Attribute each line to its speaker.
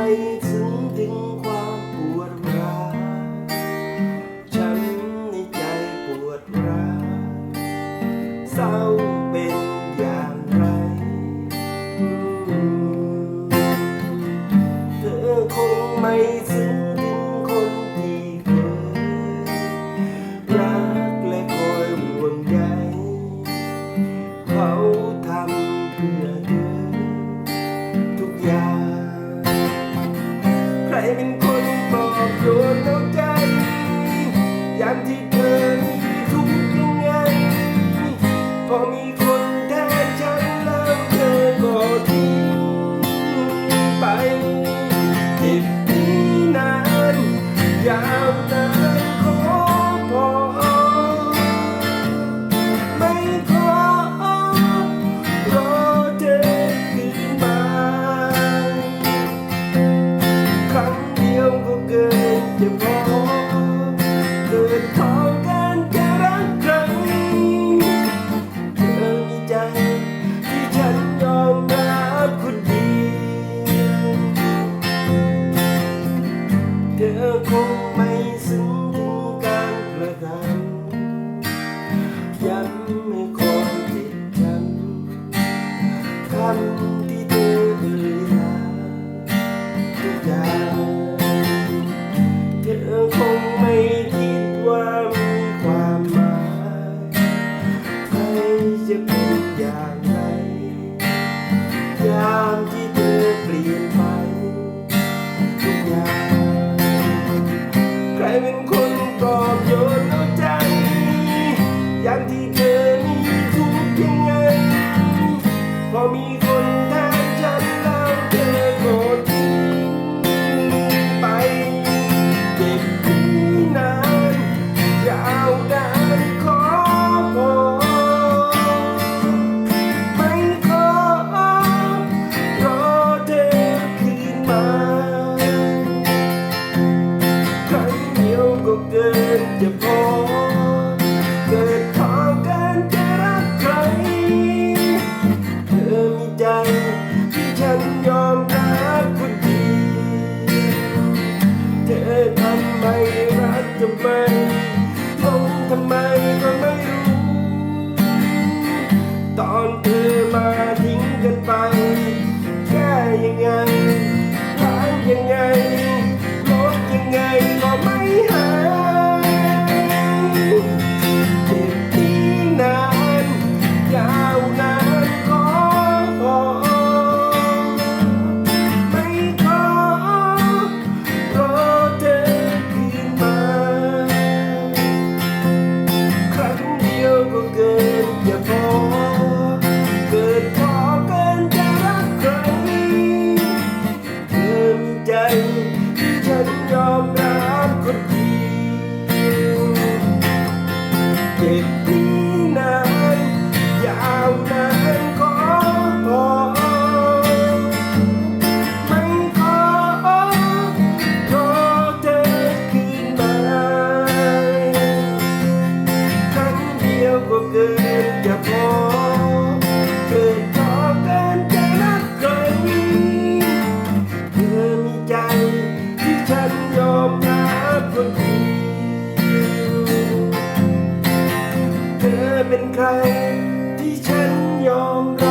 Speaker 1: ไม่ถึงถึงความปวดร้าวฉันในใจปวดร้าวเศร้าเป็นอย่างไร เธอคงไม่ซึ้งถึงคนที่เคยรักและคอยห่วงใยเขาทำเพื่อเธอทุกอย่าง เป็นคนปลอบโยนเอาใจอย่างที่เธอมีทุกข์ยังไงพอมี นจะพอเกิดพอกันจะรักใครเธอมีใจที่ฉันยอมรับคนเดียวเธอคงไม่ซึ้งถึงการกระทำย้ำให้คอติดฉันคำ ย ไม่รักจะไม เก็บนี้นานยาวนานก็พอไม่ขอรอเธอคืนมาครั้งเดียวก็เกิน เป็นใครที่ฉันยอมรับ